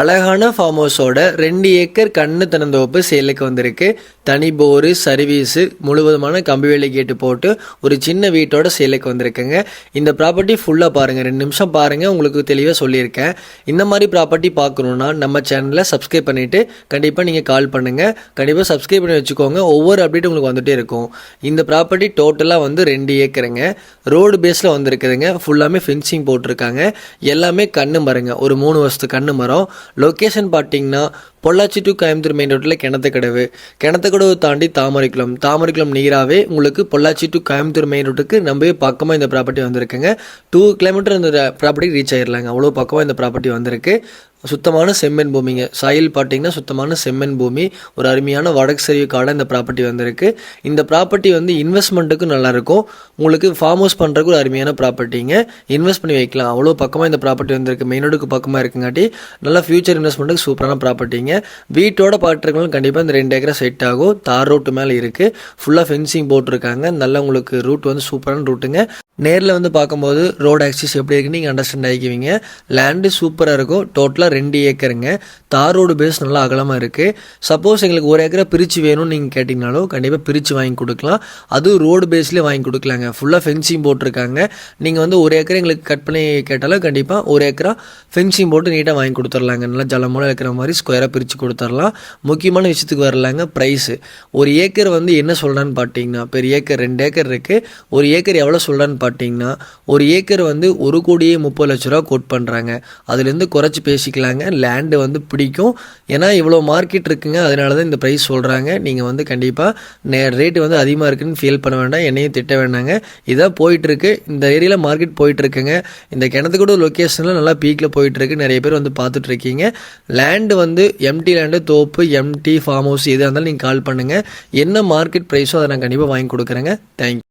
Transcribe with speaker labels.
Speaker 1: அழகான ஃபார்ம் ஹவுஸோட ரெண்டு ஏக்கர் கண்ணு திறந்தோப்பு சேலுக்கு வந்திருக்கு. தனி போரு சர்வீஸு முழுவதுமான கம்பி வேலை கேட்டு போட்டு ஒரு சின்ன வீட்டோட சேலுக்கு வந்திருக்குங்க. இந்த ப்ராப்பர்ட்டி ஃபுல்லாக பாருங்கள் ரெண்டு நிமிஷம் பாருங்கள் உங்களுக்கு தெளிவாக சொல்லியிருக்கேன். இந்த மாதிரி ப்ராப்பர்ட்டி பார்க்கணுன்னா நம்ம சேனலை சப்ஸ்கிரைப் பண்ணிவிட்டு கண்டிப்பாக நீங்கள் கால் பண்ணுங்கள் கண்டிப்பாக சப்ஸ்கிரைப் பண்ணி வச்சுக்கோங்க. ஒவ்வொரு அப்டேட் உங்களுக்கு வந்துகிட்டே இருக்கும். இந்த ப்ராப்பர்ட்டி டோட்டலாக வந்து ரெண்டு ஏக்கருங்க. ரோடு பேஸில் வந்திருக்குதுங்க. ஃபுல்லாமே ஃபென்சிங் போட்டிருக்காங்க. எல்லாமே கண்ணு மரங்க. ஒரு மூணு வருஷத்து கண்ணு மரம். லொக்கேஷன் பார்த்தீங்கன்னா பொள்ளாச்சி டு கோயம்புத்தூர் மெயின் ரோட்டில் கிணத்துக்கடவு. கிணத்துக்கடவு தாண்டி தாமரைக்குளம். தாமரைக்குளம் நீராகவே உங்களுக்கு பொள்ளாச்சி டு கோயம்புத்தூர் மெயின் ரோட்டுக்கு நம்பவே பக்கமாக இந்த ப்ராப்பர்ட்டி வந்திருக்குங்க. டூ கிலோமீட்டர் இந்த ப்ராப்பர்ட்டி ரீச் ஆயிடலாங்க அவ்வளோ பக்கமாக இந்த ப்ராப்பர்ட்டி வந்திருக்கு. சுத்தமான செம்மண் பூமிங்க. சாயில் பார்த்தீங்கன்னா சுத்தமான செம்மண் பூமி. ஒரு அருமையான வடக்கு சரிவு காடாக இந்த ப்ராப்பர்ட்டி வந்திருக்கு. இந்த ப்ராப்பர்ட்டி வந்து இன்வெஸ்ட்மெண்ட்டுக்கு நல்லாயிருக்கும். உங்களுக்கு ஃபார்ம் ஹவுஸ் பண்ணுறதுக்கு ஒரு அருமையான ப்ராப்பர்ட்டிங்க இன்வெஸ்ட் பண்ணி வைக்கலாம். அவ்வளோ பக்கமாக இந்த ப்ராப்பர்ட்டி வந்திருக்கு. மெயின் ரோடுக்கு பக்கமாக இருக்குங்காட்டி நல்லா ஃபியூச்சர் இன்வெஸ்ட்மெண்ட்டுக்கு சூப்பரான ப்ராப்பர்ட்டிங்க வீட்டோட பார்த்துருக்கவங்களும் கண்டிப்பாக இந்த ரெண்டு ஏக்கரை செட் ஆகும். தார் ரோட்டு மேலே இருக்குது ஃபுல்லாக ஃபென்சிங் போட்டிருக்காங்க. நல்லா உங்களுக்கு ரூட் வந்து சூப்பரான ரூட்டுங்க நேரில் வந்து பார்க்கும்போது ரோடு ஆக்சிஸ் எப்படி இருக்குன்னு நீங்கள் அண்டர்ஸ்டாண்ட் ஆகிக்குவீங்க லேண்டு சூப்பராக இருக்கும். டோட்டலாக ரெண்டு ஏக்கருங்க. தார் ரோடு பேஸ் நல்லா அகலமாக இருக்குது சப்போஸ் எங்களுக்கு ஒரு ஏக்கரை பிரித்து வேணும்னு நீங்கள் கேட்டிங்கனாலும் கண்டிப்பாக பிரித்து வாங்கி கொடுக்கலாம். அதுவும் ரோடு பேஸ்லேயே வாங்கி கொடுக்கலாங்க. ஃபுல்லாக ஃபென்சிங் போட்டிருக்காங்க. நீங்கள் வந்து ஒரு ஏக்கரை எங்களுக்கு கட் பண்ணி கேட்டாலும் கண்டிப்பாக ஒரு ஏக்கரா ஃபென்சிங் போட்டு நீட்டாக வாங்கி கொடுத்துர்லாங்க நல்லா ஜலமோட இருக்கிற மாதிரி ஸ்கொயராக பிரித்து கொடுத்துர்லாம். முக்கியமான விஷயத்துக்கு வரலாங்க ப்ரைஸு ஒரு ஏக்கர் வந்து என்ன சொல்கிறான்னு பார்த்தீங்கன்னா பெரிய ஏக்கர் ரெண்டு ஏக்கர் இருக்குது ஒரு ஏக்கர் எவ்வளோ சொல்கிறான்னு பார்த்தீங்கன்னா ஒரு ஏக்கர் வந்து ஒரு கோடியே முப்பது லட்ச ரூபா கோட் பண்ணுறாங்க அதுலேருந்து குறைச்சி பேசிக்கலாங்க. லேண்டு வந்து பிடிக்கும். ஏன்னா இவ்வளோ மார்க்கெட் இருக்குங்க. அதனால தான் இந்த ப்ரைஸ் சொல்கிறாங்க நீங்கள் வந்து கண்டிப்பாக நே ரேட்டு வந்து அதிகமாக இருக்குன்னு ஃபீல் பண்ண வேண்டாம். என்னையும் திட்ட வேண்டாங்க. இதான் போயிட்டுருக்கு. இந்த ஏரியாவில் மார்க்கெட் போயிட்டுருக்குங்க. இந்த கிணத்துக்கூட லொக்கேஷனில் நல்லா பீக்கில் போயிட்டுருக்கு. நிறைய பேர் வந்து பார்த்துட்ருக்கீங்க லேண்டு வந்து எம்டி லேண்டு தோப்பு எம்டி ஃபார்ம் ஹவுஸ் எதாக இருந்தாலும் நீங்கள் கால் பண்ணுங்கள் என்ன மார்க்கெட் ப்ரைஸோ அதை நான் கண்டிப்பாக வாங்கி கொடுக்குறேங்க. தேங்க்யூ